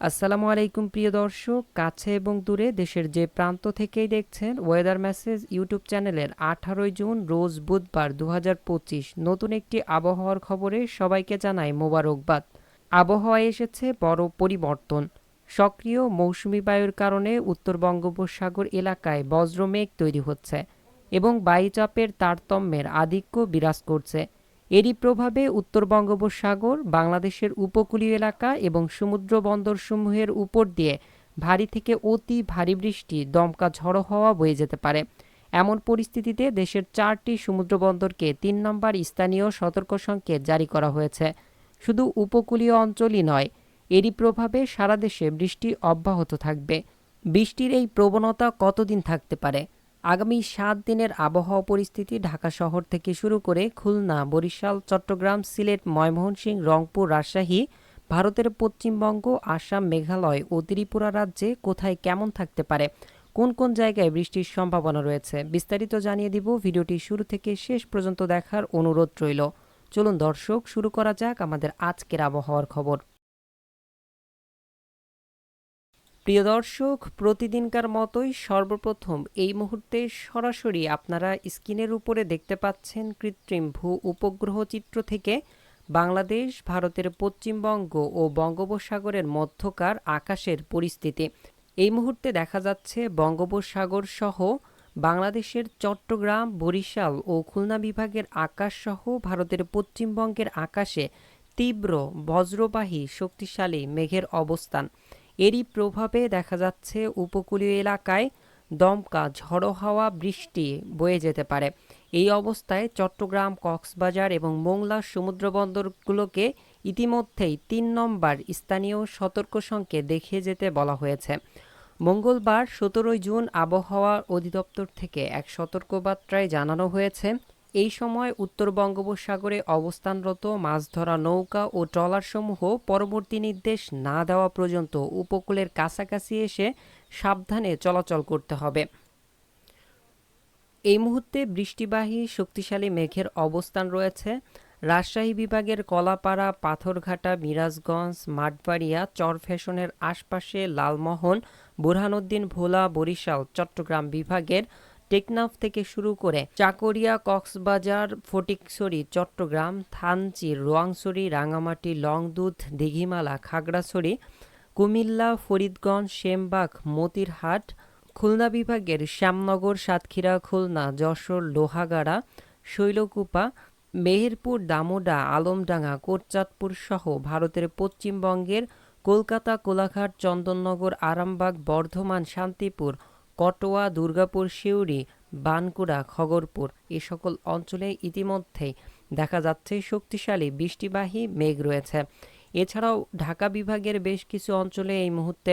আসসালামু আলাইকুম, প্রিয় দর্শক। কাছে এবং দূরে দেশের যে প্রান্ত থেকেই দেখছেন ওয়েদার মেসেজ ইউটিউব চ্যানেলের আঠারোই জুন, রোজ বুধবার দু হাজার পঁচিশ। নতুন একটি আবহাওয়ার খবরে সবাইকে জানাই মোবারকবাদ। আবহাওয়ায় এসেছে বড় পরিবর্তন। সক্রিয় মৌসুমি বায়ুর কারণে উত্তর বঙ্গোপসাগর এলাকায় বজ্রমেঘ তৈরি হচ্ছে এবং বায়ুচাপের তারতম্যের আধিক্য বিরাজ করছে। এরই প্রভাবে উত্তর বঙ্গোপসাগর, বাংলাদেশের উপকূলীয় এলাকা এবং সমুদ্র বন্দরসমূহের উপর দিয়ে ভারী থেকে অতি ভারী বৃষ্টি, দমকা ঝড়ো হওয়া বয়ে যেতে পারে। এমন পরিস্থিতিতে দেশের চারটি সমুদ্র বন্দরকে তিন নম্বর স্থানীয় সতর্ক সংকেত জারি করা হয়েছে। শুধু উপকূলীয় অঞ্চলই নয়, এরই প্রভাবে সারা দেশে বৃষ্টি অব্যাহত থাকবে। বৃষ্টির এই প্রবণতা কতদিন থাকতে পারে? আগামী সাত দিনের আবহাওয়া পরিস্থিতি ঢাকা শহর থেকে শুরু করে খুলনা, বরিশাল, চট্টগ্রাম, সিলেট, ময়মনসিংহ, রংপুর, রাজশাহী, ভারতের পশ্চিমবঙ্গ, আসাম, মেঘালয় ও ত্রিপুরা রাজ্যে কোথায় কেমন থাকতে পারে, কোন কোন জায়গায় বৃষ্টির সম্ভাবনা রয়েছে, বিস্তারিত জানিয়ে দিব ভিডিওটি শুরু থেকে শেষ পর্যন্ত দেখার অনুরোধ রইল। চলুন দর্শক, শুরু করা যাক আমাদের আজকের আবহাওয়ার খবর। প্রিয় দর্শক, প্রতিদিনকার মতোই সর্বপ্রথম এই মুহূর্তে সরাসরি আপনারা স্ক্রিনের উপরে দেখতে পাচ্ছেন কৃত্রিম ভূ উপগ্রহ চিত্র থেকে বাংলাদেশ, ভারতের পশ্চিমবঙ্গ ও বঙ্গোপসাগরের মধ্যকার আকাশের পরিস্থিতি। এই মুহূর্তে দেখা যাচ্ছে বঙ্গোপসাগর সহ বাংলাদেশের চট্টগ্রাম, বরিশাল ও খুলনা বিভাগের আকাশ সহ ভারতের পশ্চিমবঙ্গের আকাশে তীব্র, বজ্রবাহী, শক্তিশালী মেঘের অবস্থান। এরই প্রভাবে দেখা যাচ্ছে উপকূলীয় এলাকায় দমকা, ঝড়ো হাওয়া, বৃষ্টি বয়ে যেতে পারে। এই অবস্থায় চট্টগ্রাম, কক্সবাজার এবং মোংলা সমুদ্রবন্দরগুলোকে ইতিমধ্যেই তিন নম্বর স্থানীয় সতর্ক সংকেত দেখিয়ে যেতে বলা হয়েছে। মঙ্গলবার সতেরোই জুন আবহাওয়া অধিদপ্তর থেকে এক সতর্কবার্তায় জানানো হয়েছে এই সময় উত্তর বঙ্গোপসাগরে অবস্থানরত মাছ ধরা নৌকা ও ট্রলারসমূহ পরবর্তী নির্দেশ না দেওয়া পর্যন্ত উপকূলের কাছাকাছি এসে সাবধানে চলাচল করতে হবে। এই মুহূর্তে বৃষ্টিবাহী, শক্তিশালী মেঘের অবস্থান রয়েছে। রাজশাহী বিভাগের কলাপাড়া, পাথরঘাটা, মিরাজগঞ্জ, মাঠবাড়িয়া চরফ্যাশনের আশপাশে লালমোহন, বুরহানুদ্দিন ভোলা, বরিশাল, চট্টগ্রাম বিভাগের টেকনাফ থেকে শুরু করে চাকরিয়া, কক্সবাজার, ফটিকছড়ি, চট্টগ্রাম, থানচি, রোয়াংছড়ি, রাঙামাটি লংদুধ দিঘিমালা, খাগড়াছড়ি, কুমিল্লা, ফরিদগঞ্জ শেমবাগ মতিরহাট, খুলনা বিভাগের শ্যামনগর, সাতক্ষীরা, খুলনা, যশোর, লোহাগাড়া, শৈলকুপা, মেহেরপুর দামোডা আলমডাঙ্গা, কোটচাঁদপুর সহ ভারতের পশ্চিমবঙ্গের কলকাতা, কোলাঘাট, চন্দননগর, আরামবাগ, বর্ধমান, শান্তিপুর কটোয়া, দুর্গাপুর, সিউড়ি, বানকুড়া, খগরপুর এ সকল অঞ্চলে ইতিমধ্যেই দেখা যাচ্ছে শক্তিশালী বৃষ্টিবাহী মেঘ রয়েছে। এছাড়াও ঢাকা বিভাগের বেশ কিছু অঞ্চলে এই মুহূর্তে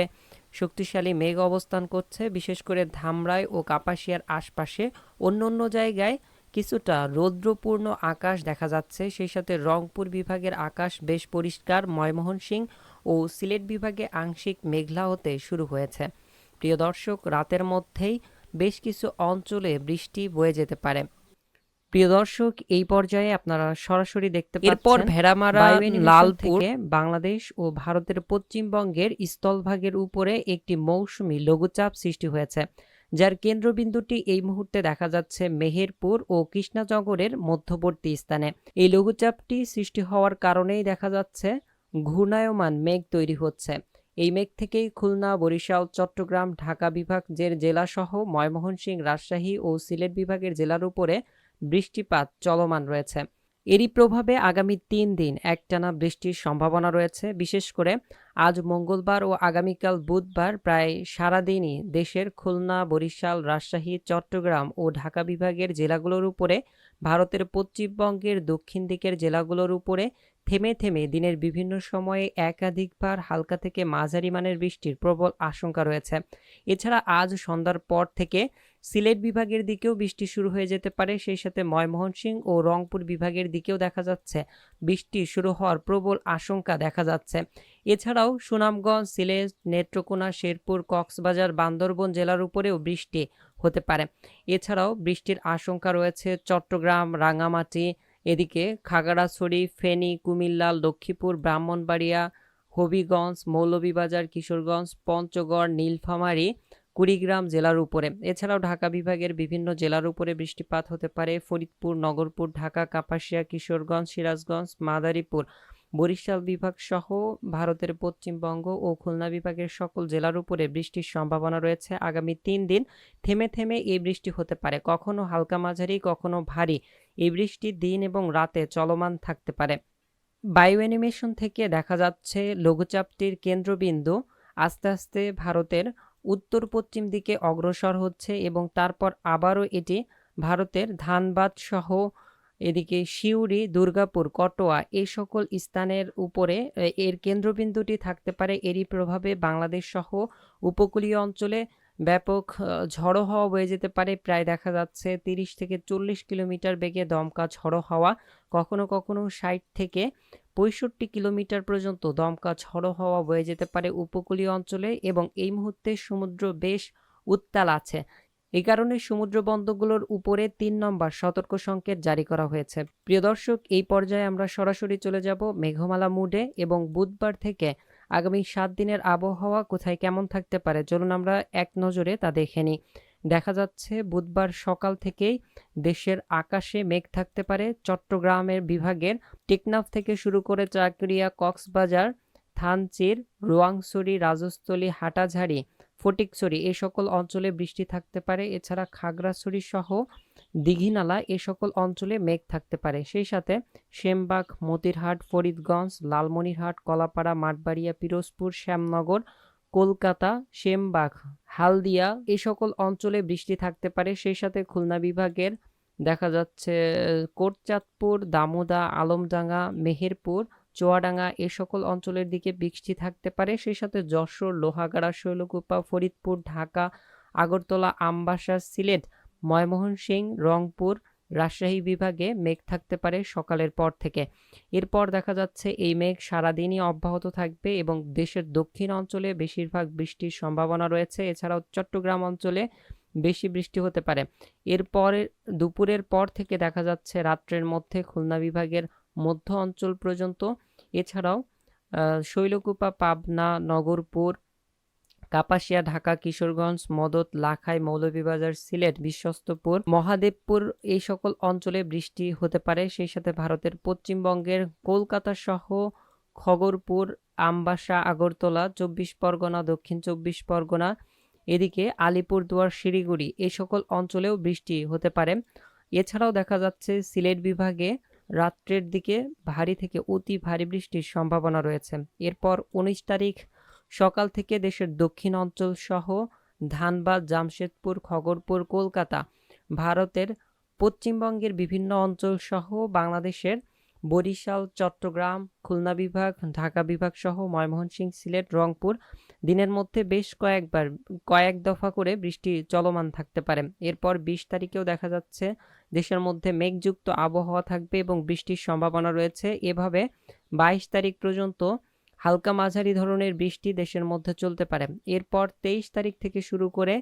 শক্তিশালী মেঘ অবস্থান করছে, বিশেষ করে ধামরাই ও কাপাসিয়ার আশপাশে। অন্য অন্য জায়গায় কিছুটা রৌদ্রপূর্ণ আকাশ দেখা যাচ্ছে, সেই সাথে রংপুর বিভাগের আকাশ বেশ পরিষ্কার ময়মোহন সিং ও সিলেট বিভাগে আংশিক মেঘলা হতে শুরু হয়েছে। প্রিয় দর্শক রাতের মধ্যেই বেশ কিছু অঞ্চলে বৃষ্টি বয়ে যেতে পারে। প্রিয় দর্শক এই পর্যায়ে আপনারা সরাসরি দেখতে পাচ্ছেন এরপর ভেড়ামারা লালপুর বাংলাদেশ ও ভারতের পশ্চিমবঙ্গের স্থলভাগের উপরে একটি মৌসুমী লঘুচাপ সৃষ্টি হয়েছে যার কেন্দ্রবিন্দুটি এই মুহূর্তে দেখা যাচ্ছে মেহেরপুর ও কৃষ্ণাজগরের মধ্যবর্তী স্থানে। এই লঘুচাপটি সৃষ্টি হওয়ার কারণেই দেখা যাচ্ছে ঘূর্ণায়মান মেঘ তৈরি হচ্ছে। এই মেঘ থেকেই খুলনা, বরিশাল, চট্টগ্রাম, ঢাকা বিভাগের জেলাসহ ময়মোহনসিংহ রাজশাহী ও সিলেট বিভাগের জেলার উপরে বৃষ্টিপাত চলমান রয়েছে। এরই প্রভাবে আগামী তিন দিন একটানা বৃষ্টির সম্ভাবনা রয়েছে। বিশেষ করে আজ মঙ্গলবার ও আগামীকাল বুধবার প্রায় সারাদিনই দেশের খুলনা, বরিশাল, রাজশাহী, চট্টগ্রাম ও ঢাকা বিভাগের জেলাগুলোর উপরে, ভারতের পশ্চিমবঙ্গের দক্ষিণ দিকের জেলাগুলোর উপরে থেমে থেমে দিনের বিভিন্ন সময়ে একাধিকবার হালকা থেকে মাঝারি মানের বৃষ্টির প্রবল আশঙ্কা রয়েছে। এছাড়া আজ সন্ধ্যার পর থেকে সিলেট বিভাগের দিকেও বৃষ্টি শুরু হয়ে যেতে পারে। সেই সাথে ময়মোহনসিংহ ও রংপুর বিভাগের দিকেও দেখা যাচ্ছে বৃষ্টি শুরু হওয়ার প্রবল আশঙ্কা দেখা যাচ্ছে। এছাড়াও সুনামগঞ্জ, সিলেট, নেত্রকোনা, শেরপুর, কক্সবাজার, বান্দরবন জেলার উপরেও বৃষ্টি হতে পারে। এছাড়াও বৃষ্টির আশঙ্কা রয়েছে চট্টগ্রাম রাঙামাটি এদিকে খাগড়াছড়ি, ফেনী কুমিল্লা লক্ষ্মীপুর, ব্রাহ্মণবাড়িয়া, হবিগঞ্জ, মৌলভীবাজার, কিশোরগঞ্জ, পঞ্চগড়, নীলফামারী, কুড়িগ্রাম জেলার উপরে। এছাড়াও ঢাকা বিভাগের বিভিন্ন জেলার উপরে বৃষ্টিপাত হতে পারে। ফরিদপুর, নগরপুর, ঢাকা, কাপাসিয়া, কিশোরগঞ্জ, সিরাজগঞ্জ, মাদারীপুর। বরিশাল বিভাগ সহ ভারতের পশ্চিমবঙ্গ ও খুলনা বিভাগের সকল জেলার উপরে বৃষ্টির সম্ভাবনা রয়েছে। আগামী তিন দিন থেমে থেমে এই বৃষ্টি হতে পারে। কখনো হালকা মাঝারি, কখনো ভারী। এই বৃষ্টি দিন এবং রাতে চলমান থাকতে পারে। বায়ু অ্যানিমেশন থেকে দেখা যাচ্ছে, লঘুচাপটির কেন্দ্রবিন্দু আস্তে আস্তে ভারতের উত্তর পশ্চিম দিকে অগ্রসর হচ্ছে এবং তারপর আবারও এটি ভারতের ধানবাদ সহ এদিকে সিউড়ি, দুর্গাপুর, কটোয়া এই সকল স্থানের উপরে এর কেন্দ্রবিন্দুটি থাকতে পারে। এরই প্রভাবে বাংলাদেশ সহ উপকূলীয় অঞ্চলে ব্যাপক ঝড়ো হাওয়া বয়ে যেতে পারে। প্রায় দেখা যাচ্ছে তিরিশ থেকে চল্লিশ কিলোমিটার বেগে দমকা ঝড়ো হাওয়া, কখনো কখনো ষাট থেকে পঁয়ষট্টি কিলোমিটার পর্যন্ত দমকা ঝড়ো হাওয়া বয়ে যেতে পারে উপকূলীয় অঞ্চলে এবং এই মুহূর্তে সমুদ্র বেশ উত্তাল আছে। এই কারণে সমুদ্র বন্দরগুলোর উপরে তিন নম্বর সতর্ক সংকেত জারি করা হয়েছে। প্রিয় দর্শক, এই পর্যায়ে আমরা সরাসরি চলে যাব মেঘমালা মুডে এবং বুধবার থেকে আগামী সাত দিনের আবহাওয়া কোথায় কেমন থাকতে পারে, চলুন আমরা এক নজরে তা দেখে নিই। দেখা যাচ্ছে বুধবার সকাল থেকেই দেশের আকাশে মেঘ থাকতে পারে। চট্টগ্রামের বিভাগের টেকনাফ থেকে শুরু করে চাকরিয়া, কক্সবাজার, থানচির, রোয়াংছড়ি, রাজস্থলী, হাটাঝাড়ি ফটিকছড়ি এই সকল অঞ্চলে বৃষ্টি থাকতে পারে। এছাড়া খাগড়াছড়ি সহ দীঘিনালা এ সকল অঞ্চলে মেঘ থাকতে পারে। সেই সাথে সেমবাগ, মতিরহাট, ফরিদগঞ্জ, লালমনিরহাট, কলাপাড়া, মাঠবাড়িয়া, পিরোজপুর, শ্যামনগর, কলকাতা, সেমবাগ, হালদিয়া এই সকল অঞ্চলে বৃষ্টি থাকতে পারে। সেই সাথে খুলনা বিভাগের দেখা যাচ্ছে কোটচাঁদপুর, দামোদা, আলমডাঙ্গা, মেহেরপুর চুয়াডাঙ্গা এ সকল অঞ্চলের দিকে বৃষ্টি থাকতে পারে। সেই সাথে যশোর, লোহাগাড়া, শৈলকুপা, ফরিদপুর, ঢাকা, আগরতলা, আমবাসা, সিলেট, ময়মনসিংহ, রংপুর, রাজশাহী বিভাগে মেঘ থাকতে পারে সকালের পর থেকে। এরপর দেখা যাচ্ছে এই মেঘ সারাদিনই অব্যাহত থাকবে এবং দেশের দক্ষিণ অঞ্চলে বেশিরভাগ বৃষ্টির সম্ভাবনা রয়েছে। এছাড়াও চট্টগ্রাম অঞ্চলে বেশি বৃষ্টি হতে পারে। এরপরে দুপুরের পর থেকে দেখা যাচ্ছে রাত্রের মধ্যে খুলনা বিভাগের মধ্য অঞ্চল পর্যন্ত। এছাড়াও শৈলকুপা, পাবনা, নগরপুর, কাপাসিয়া, ঢাকা, কিশোরগঞ্জ, মদত, লাখাই, মৌলভীবাজার, সিলেট, বিশ্বস্তপুর, মহাদেবপুর এই সকল অঞ্চলে বৃষ্টি হতে পারে। সেই সাথে ভারতের পশ্চিমবঙ্গের কলকাতা সহ খগরপুর, আমবাসা, আগরতলা, চব্বিশ পরগনা, দক্ষিণ চব্বিশ পরগনা, এদিকে আলিপুরদুয়ার, শিলিগুড়ি এই সকল অঞ্চলেও বৃষ্টি হতে পারে। এছাড়াও দেখা যাচ্ছে, সিলেট বিভাগে রাত্রের দিকে ভারী থেকে অতি ভারী বৃষ্টির সম্ভাবনা রয়েছে। এরপর উনিশ তারিখ সকাল থেকে দেশের দক্ষিণ অঞ্চল সহ ধানবাদ, জামশেদপুর, খগরপুর, কলকাতা, ভারতের পশ্চিমবঙ্গের বিভিন্ন অঞ্চল সহ বাংলাদেশের বরিশাল, চট্টগ্রাম, খুলনা বিভাগ, ঢাকা বিভাগ সহ ময়মনসিংহ, সিলেট, রংপুর দিনের মধ্যে বেশ কয়েকবার, কয়েক দফা করে বৃষ্টি চলমান থাকতে পারে। এরপর বিশ তারিখেও দেখা যাচ্ছে দেশের মধ্যে মেঘযুক্ত আবহাওয়া থাকবে এবং বৃষ্টির সম্ভাবনা রয়েছে। এভাবে বাইশ তারিখ পর্যন্ত হালকা মাঝারি ধরনের বৃষ্টি দেশের মধ্যে চলতে পারে। এরপর তেইশ তারিখ থেকে শুরু করে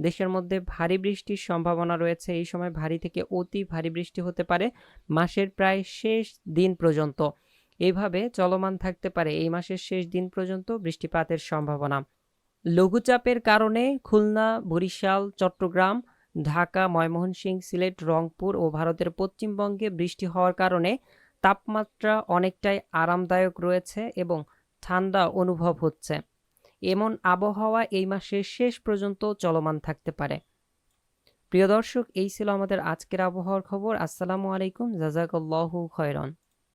দেশের মধ্যে ভারী বৃষ্টির সম্ভাবনা রয়েছে। এই সময় ভারী থেকে অতি ভারী বৃষ্টি হতে পারে মাসের প্রায় শেষ দিন পর্যন্ত। এইভাবে চলমান থাকতে পারে এই মাসের শেষ দিন পর্যন্ত বৃষ্টিপাতের সম্ভাবনা। লঘুচাপের কারণে খুলনা, বরিশাল, চট্টগ্রাম, ঢাকা ময়মনসিংহ সিলেট, রংপুর ও ভারতের পশ্চিমবঙ্গে বৃষ্টি হওয়ার কারণে তাপমাত্রা অনেকটাই আরামদায়ক রয়েছে এবং ঠান্ডা অনুভব হচ্ছে। এমন আবহাওয়া এই মাসের শেষ পর্যন্ত চলমান থাকতে পারে। প্রিয় দর্শক, এই ছিল আমাদের আজকের আবহাওয়ার খবর। আসসালামু আলাইকুম। জাজাকাল্লাহু খয়রন।